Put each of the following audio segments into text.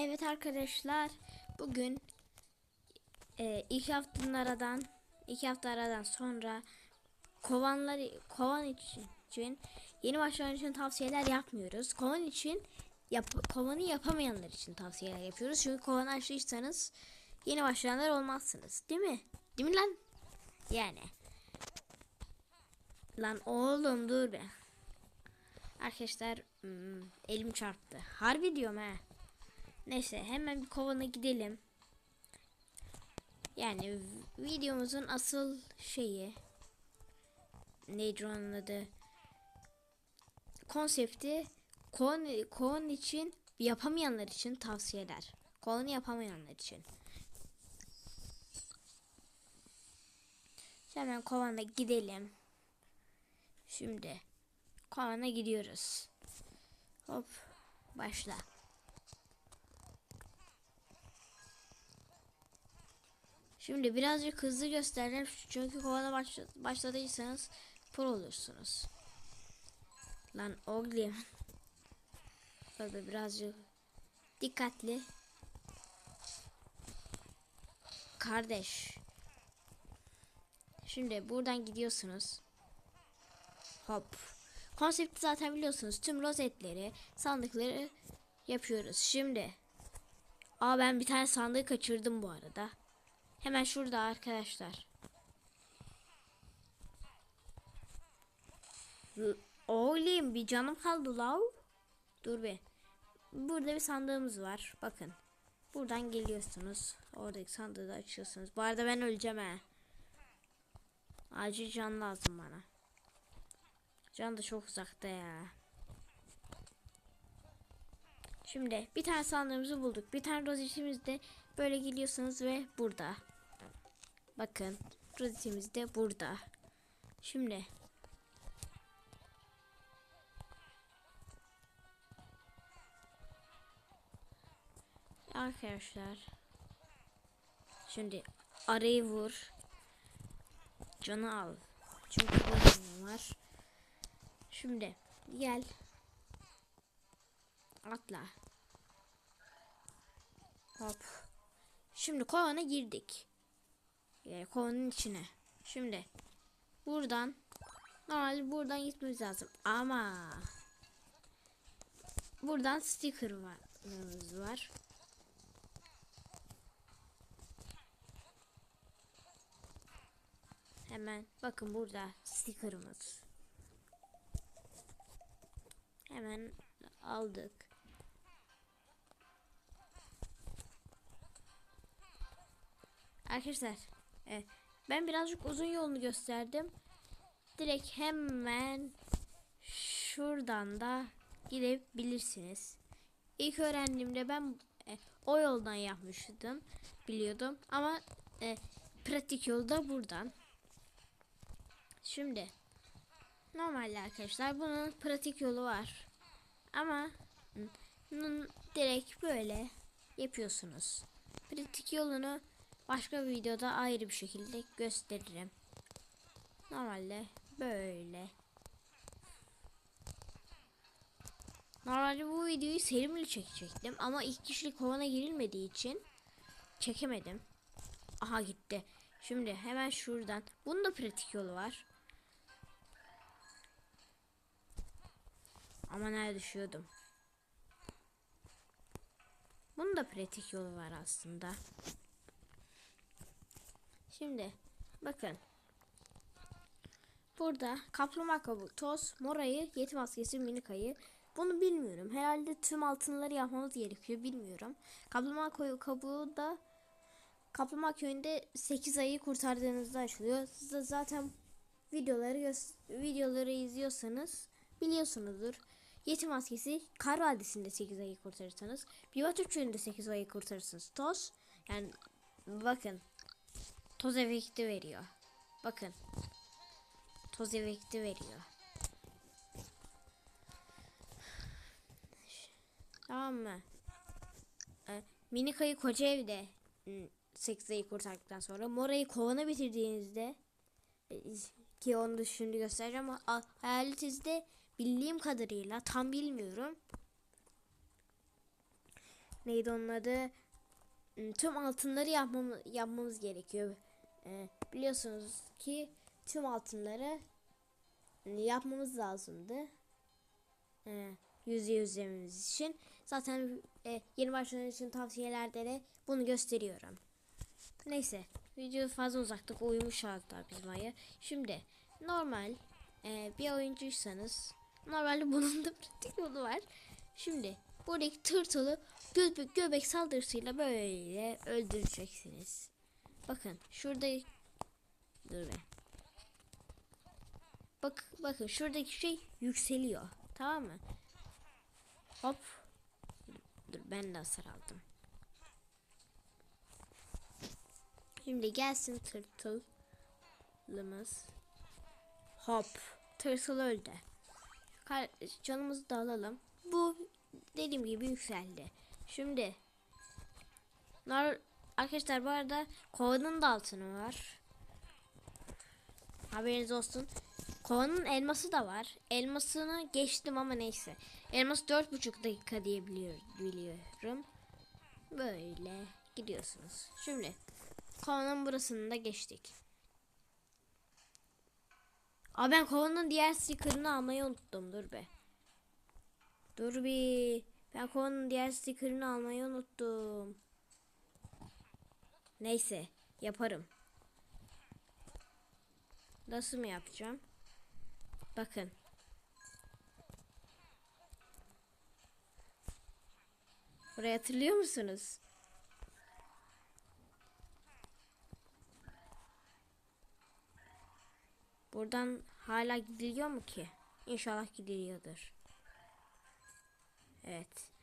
Evet arkadaşlar bugün e, iki haftanın aradan iki hafta aradan sonra kovanları kovan için, için yeni başlayan için tavsiyeler yapmıyoruz. Kovan için yap, kovanı yapamayanlar için tavsiyeler yapıyoruz. Çünkü kovan açtıysanız yeni başlayanlar olmazsınız. Değil mi? Değil mi lan? Yani. Lan oğlum dur be. Arkadaşlar hmm, elim çarptı. Harbi diyorum ha. Neyse hemen bir kovana gidelim. Yani videomuzun asıl şeyi neydi adı? Konsepti kovan, kovan için yapamayanlar için tavsiyeler. Kovanı yapamayanlar için. Hemen kovana gidelim. Şimdi kovana gidiyoruz. Hop başla. Şimdi birazcık hızlı göstereceğim çünkü kovana başla- başladıysanız pro olursunuz. Lan oğlum. Böyle birazcık dikkatli. Kardeş. Şimdi buradan gidiyorsunuz. Hop. Konsepti zaten biliyorsunuz. Tüm rozetleri, sandıkları yapıyoruz. Şimdi. Aa ben bir tane sandığı kaçırdım bu arada. Hemen şurada arkadaşlar. Oğlum bir canım kaldı lav. Dur bir. Burada bir sandığımız var. Bakın. Buradan geliyorsunuz. Oradaki sandığı da açıyorsunuz. Bu arada ben öleceğim he. Acil can lazım bana. Can da çok uzakta ya. Şimdi bir tane sandığımızı bulduk. Bir tane rozetimiz de böyle geliyorsunuz ve burada. Bakın rozetimiz de burada. Şimdi arkadaşlar şimdi arayı vur. Canı al. Çünkü bu var. Şimdi gel. Atla. Hop. Şimdi kovana girdik. Yani kovanın içine. Şimdi buradan normal buradan gitmemiz lazım. Ama buradan sticker var. var. Hemen bakın burada sticker'ımız. Hemen aldık. Arkadaşlar e, ben birazcık uzun yolunu gösterdim. Direkt hemen şuradan da gidebilirsiniz. İlk öğrendiğimde ben e, o yoldan yapmıştım. Biliyordum ama e, pratik yolda buradan. Şimdi normalde arkadaşlar bunun pratik yolu var. Ama bunun direkt böyle yapıyorsunuz. Pratik yolunu başka bir videoda ayrı bir şekilde gösteririm. Normalde böyle. Normalde bu videoyu serimle çekecektim ama ilk kişilik kovana girilmediği için çekemedim. Aha gitti. Şimdi hemen şuradan. Bunun da pratik yolu var. Ama nerede düşüyordum. Bunun da pratik yolu var aslında. Şimdi bakın. Burada kaplumbağa kabuğu, toz, morayı, yeti maskesi, minikayı. Bunu bilmiyorum. Herhalde tüm altınları yapmamız gerekiyor. Bilmiyorum. Kaplumbağa koyu kabuğu da Kaplumbağa köyünde 8 ayı kurtardığınızda açılıyor. Siz de zaten videoları videoları izliyorsanız biliyorsunuzdur. Yetim maskesi Kar Vadisi'nde 8 ayı kurtarırsanız Bivat Üçü'nde 8 ayı kurtarırsınız. Toz yani bakın toz efekti veriyor. Bakın toz efekti veriyor. Tamam mı? Ee, Minikayı koca evde 8 ayı kurtardıktan sonra Mora'yı kovana bitirdiğinizde e, ki onu da şimdi göstereceğim ama a- hayaletinizde bildiğim kadarıyla tam bilmiyorum neydi onun adı? Tüm altınları yapmamız, yapmamız gerekiyor. Ee, biliyorsunuz ki tüm altınları yapmamız lazımdı. Ee, yüzde yüzlememiz için. Zaten e, yeni başlayan için tavsiyelerde de bunu gösteriyorum. Neyse video fazla uzaktık uyumuş hatta bizim ayı. Şimdi normal e, bir oyuncuysanız normalde bunun da pratik yolu var. Şimdi buradaki tırtılı göbek, göbek saldırısıyla böyle öldüreceksiniz. Bakın şurada dur be. Bak bakın şuradaki şey yükseliyor. Tamam mı? Hop. Dur ben de hasar aldım. Şimdi gelsin tırtılımız. Hop. Tırtıl öldü. Canımızı da alalım. Bu dediğim gibi yükseldi. Şimdi nar arkadaşlar bu arada kovanın da altını var. Haberiniz olsun. Kovanın elması da var. Elmasını geçtim ama neyse. Elması dört buçuk dakika diye biliyor, biliyorum. Böyle gidiyorsunuz. Şimdi kovanın burasını da geçtik. Aa ben kovanın diğer sticker'ını almayı unuttum. Dur be. Dur bir. Ben kovanın diğer sticker'ını almayı unuttum. Neyse yaparım. Nasıl mı yapacağım? Bakın. Burayı hatırlıyor musunuz? Buradan hala gidiliyor mu ki? İnşallah gidiliyordur. Evet.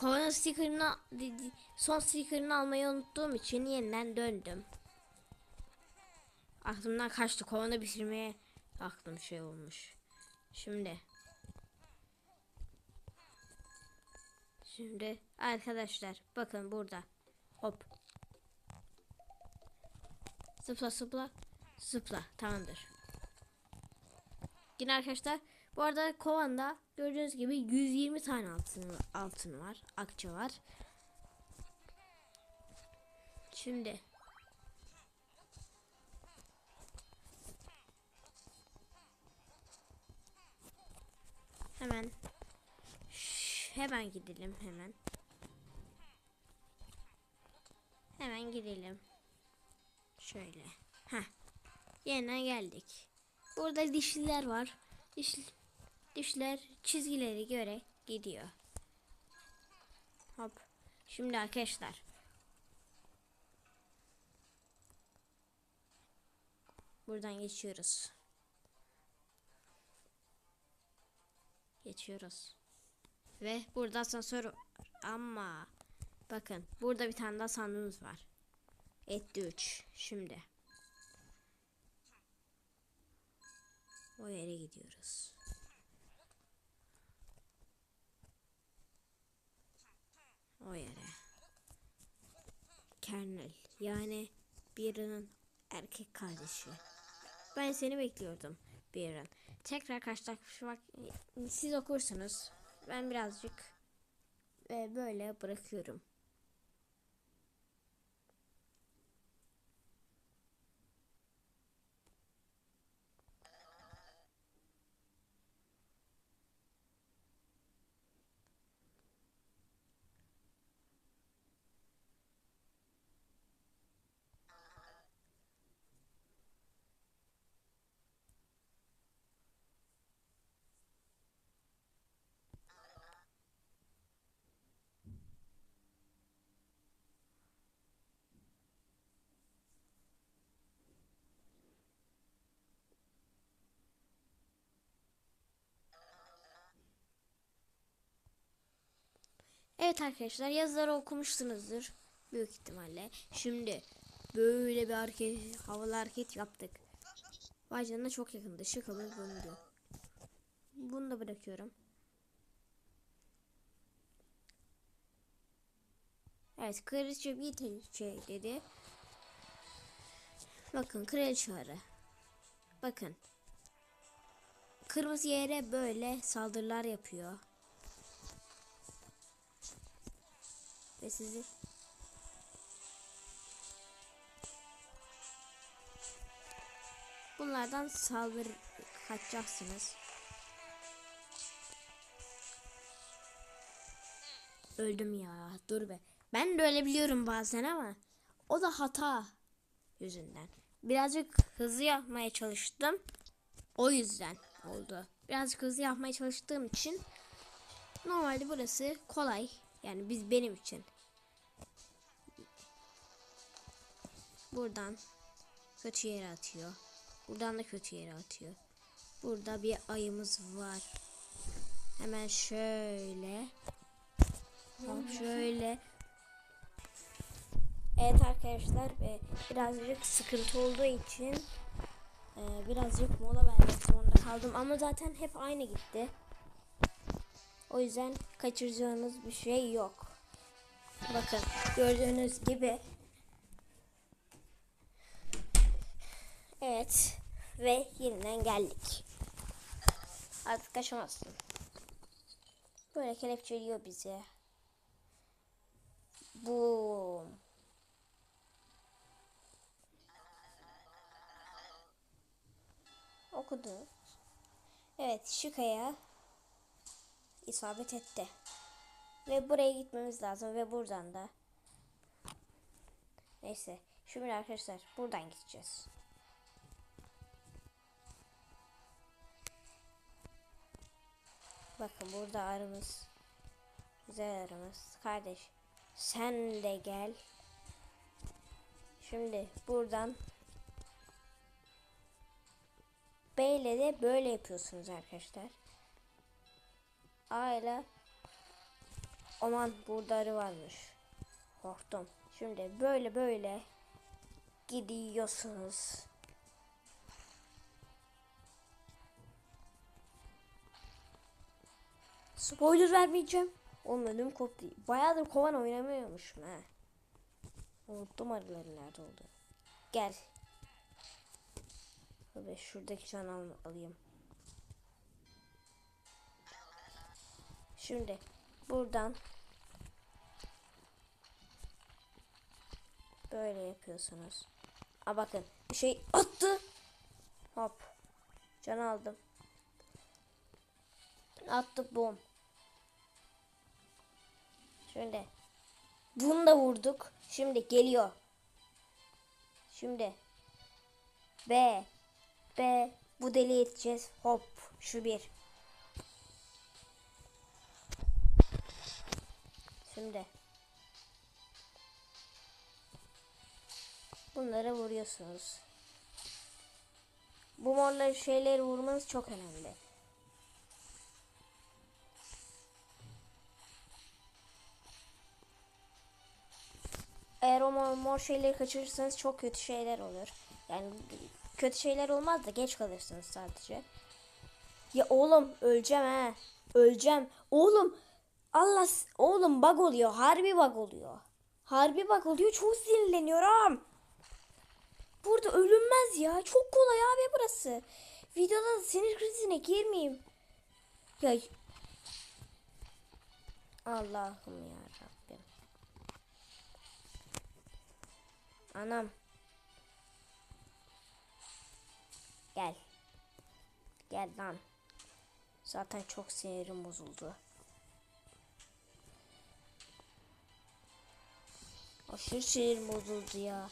Kovanın sticker'ını son sticker'ını almayı unuttuğum için yeniden döndüm. Aklımdan kaçtı. Kovanı bitirmeye aklım şey olmuş. Şimdi. Şimdi arkadaşlar bakın burada. Hop. Zıpla zıpla. Zıpla. Tamamdır. Yine arkadaşlar bu arada kovanda gördüğünüz gibi 120 tane altın, altın var. Akça var. Şimdi hemen Şş, hemen gidelim hemen. Hemen gidelim. Şöyle. Heh. Yerine geldik. Burada dişliler var. Diş, dişler çizgileri göre gidiyor. Hop. Şimdi arkadaşlar. Buradan geçiyoruz. Geçiyoruz. Ve burada asansör ama bakın burada bir tane daha sandığımız var. Etti 3. Şimdi. O yere gidiyoruz. O yere. Kernel yani birinin erkek kardeşi. Ben seni bekliyordum Birin. Tekrar karşılaşmak siz okursunuz. Ben birazcık e, böyle bırakıyorum. Evet arkadaşlar yazıları okumuşsunuzdur. Büyük ihtimalle. Şimdi böyle bir hareket, havalı hareket yaptık. Vay canına çok yakındı. Şu kabul bölündü. Bunu da bırakıyorum. Evet kraliçe bir şey dedi. Bakın kraliçe arı. Bakın. Kırmızı yere böyle saldırılar yapıyor. Ve sizi Bunlardan saldırı kaçacaksınız. Öldüm ya. Dur be. Ben de öyle biliyorum bazen ama o da hata yüzünden. Birazcık hızlı yapmaya çalıştım. O yüzden oldu. Birazcık hızlı yapmaya çalıştığım için normalde burası kolay. Yani biz benim için. Buradan kötü yere atıyor. Buradan da kötü yere atıyor. Burada bir ayımız var. Hemen şöyle. Hop şöyle. Evet arkadaşlar e, birazcık sıkıntı olduğu için e, birazcık mola vermek zorunda kaldım. Ama zaten hep aynı gitti. O yüzden kaçıracağınız bir şey yok. Bakın gördüğünüz gibi. Evet. Ve yeniden geldik. Artık kaçamazsın. Böyle kelepçeliyor bizi. Boom. Okudu. Evet şu kaya isabet etti. Ve buraya gitmemiz lazım ve buradan da. Neyse. Şimdi arkadaşlar buradan gideceğiz. Bakın burada arımız. Güzel arımız. Kardeş sen de gel. Şimdi buradan B ile de böyle yapıyorsunuz arkadaşlar. A ile Aman burada arı varmış. Korktum. Şimdi böyle böyle gidiyorsunuz. Spoiler vermeyeceğim. Oğlum ödüm koptu. Bayağıdır kovan oynamıyormuşum ha. Unuttum arıların nerede oldu. Gel. Tabii şuradaki can al alayım. Şimdi buradan böyle yapıyorsunuz. A bakın bir şey attı. Hop. Can aldım. Attık bom. Şimdi bunu da vurduk. Şimdi geliyor. Şimdi B B bu deli edeceğiz. Hop şu bir. Şimdi bunları vuruyorsunuz. Bu morları şeyleri vurmanız çok önemli. Eğer o mor, mor şeyleri kaçırırsanız çok kötü şeyler olur. Yani kötü şeyler olmaz da geç kalırsınız sadece. Ya oğlum öleceğim he. Öleceğim. Oğlum Allah oğlum bug oluyor. Harbi bug oluyor. Harbi bug oluyor. Çok sinirleniyorum. Burada ölünmez ya. Çok kolay abi burası. Videoda da sinir krizine girmeyeyim. Ya Allah'ım ya Rabbim. Anam. Gel. Gel lan. Zaten çok sinirim bozuldu. Aşırı sinirim bozuldu ya.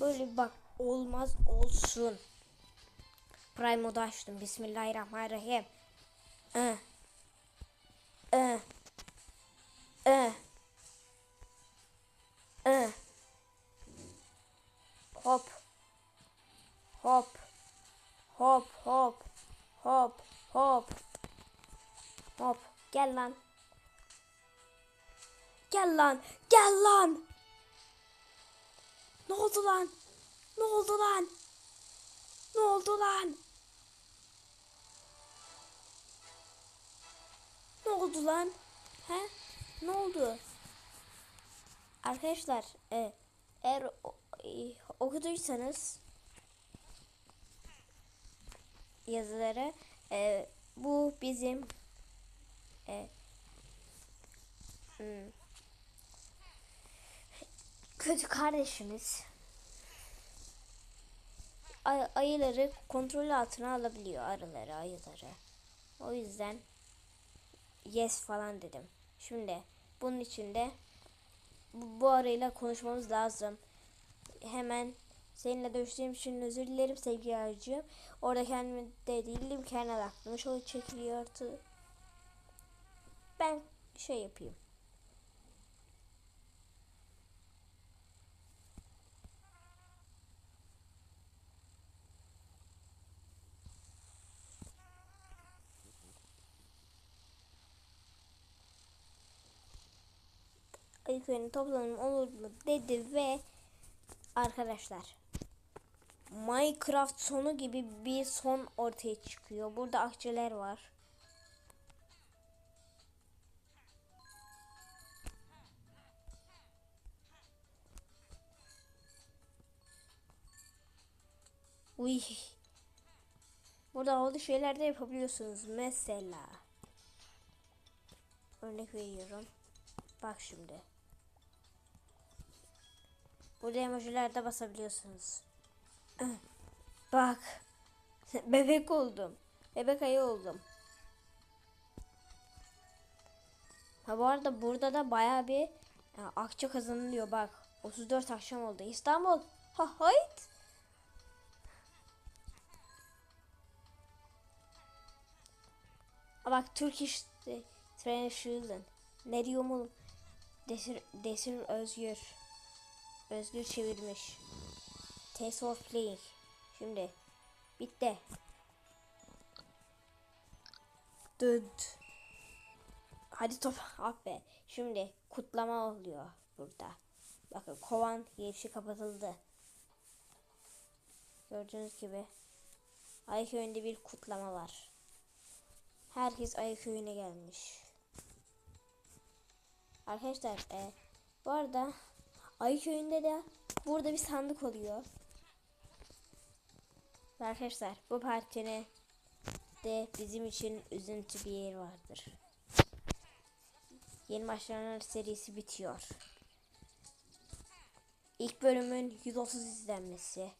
Böyle bak olmaz olsun. Prime modu açtım. Bismillahirrahmanirrahim. Ee. Ee. Ee. Ee. Hop. Hop. Hop hop. Hop hop. Hop. Gel lan. Gel lan. Gel lan. Oldu lan? Ne oldu lan? Ne oldu lan? Ne oldu lan? He? Ne oldu? Arkadaşlar e, eğer okuduysanız yazıları e, bu bizim e, hmm, kötü kardeşimiz ay- ayıları kontrol altına alabiliyor arıları ayıları. O yüzden yes falan dedim. Şimdi bunun için de bu, bu arayla konuşmamız lazım. Hemen seninle dövüştüğüm için özür dilerim sevgili arıcığım. Orada kendimde değildim. Kendi aklıma şöyle çekiliyordu. Ben şey yapayım. Ayı köyünün toplanım olur mu dedi ve arkadaşlar Minecraft sonu gibi bir son ortaya çıkıyor. Burada akçeler var. Uy. Burada havalı şeyler de yapabiliyorsunuz. Mesela örnek veriyorum. Bak şimdi. Burada emojilerde basabiliyorsunuz. Bak. Bebek oldum. Bebek ayı oldum. Ha bu arada burada da baya bir ya, akçe kazanılıyor bak. 34 akşam oldu. İstanbul. Ha hayt. Ha, bak Turkish Translation. Ne diyorum oğlum? Desir, Desir Özgür. Özgür çevirmiş. Test of playing. Şimdi bitti. Dıt. Hadi top. Ah be. Şimdi kutlama oluyor burada. Bakın kovan girişi kapatıldı. Gördüğünüz gibi Ayköy'ünde bir kutlama var. Herkes Ayköy'üne gelmiş. Arkadaşlar e, bu arada Ayköy'ünde de burada bir sandık oluyor. Arkadaşlar bu partinin de bizim için üzüntü bir yer vardır. Yeni başlanan serisi bitiyor. İlk bölümün 130 izlenmesi.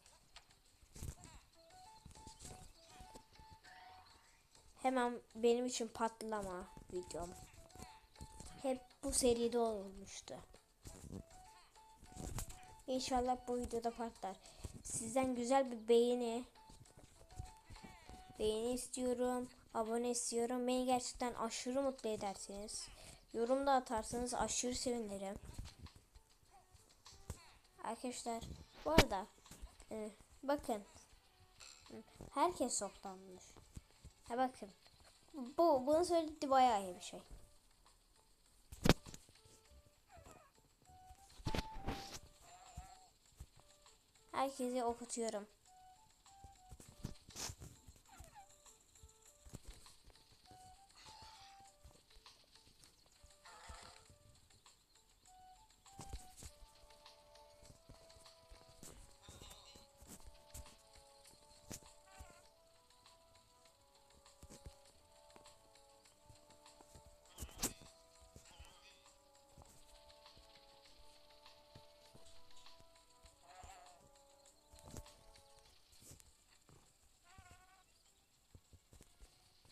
Hemen benim için patlama videom. Hep bu seride olmuştu. İnşallah bu videoda patlar. Sizden güzel bir beğeni beğeni istiyorum. Abone istiyorum. Beni gerçekten aşırı mutlu edersiniz. Yorum da atarsanız aşırı sevinirim. Arkadaşlar bu arada e, bakın herkes toplanmış. Ha bakın. Bu bunu söyledi bayağı iyi bir şey. Herkese okutuyorum.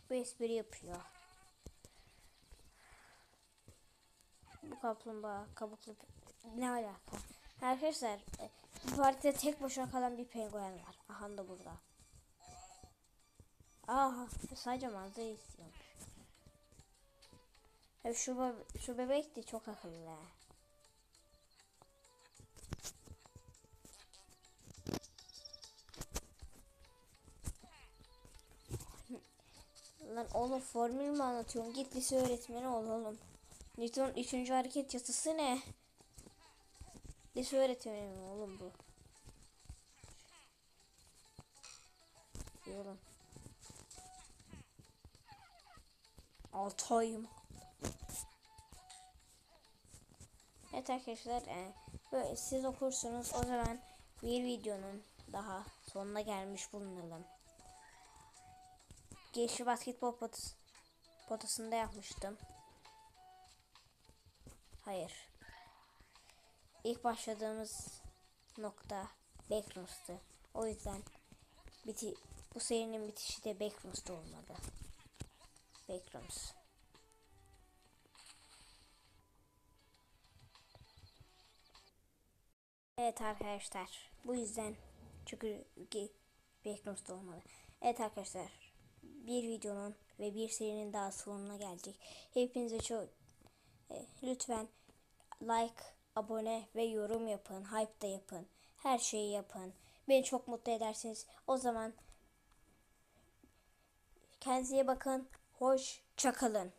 Bu espri yapıyor. Bu kaplumbağa kabuklu ne alaka? Arkadaşlar e, bu partide tek başına kalan bir penguen var. Aha da burada. Aha sadece manzara istiyormuş. Şu, be- şu bebek de çok akıllı. Oğlum formül mü anlatıyorum? Git lise öğretmeni ol oğlum. Newton 3. hareket yasası ne? Lise öğretmeni mi oğlum bu? İyi oğlum. Altı ay mı? Evet arkadaşlar e, böyle siz okursunuz o zaman bir videonun daha sonuna gelmiş bulunalım. Geçi basketbol potası, potasında yapmıştım. Hayır. ilk başladığımız nokta Backrooms'tı. O yüzden biti bu serinin bitişi de Backrooms'ta olmadı. Backrooms. Evet arkadaşlar. Bu yüzden çünkü Backrooms'ta olmadı. Evet arkadaşlar. Bir videonun ve bir serinin daha sonuna geldik. Hepinize çok e, lütfen like, abone ve yorum yapın. Hype da yapın. Her şeyi yapın. Beni çok mutlu edersiniz. O zaman kendinize bakın. Hoşça kalın.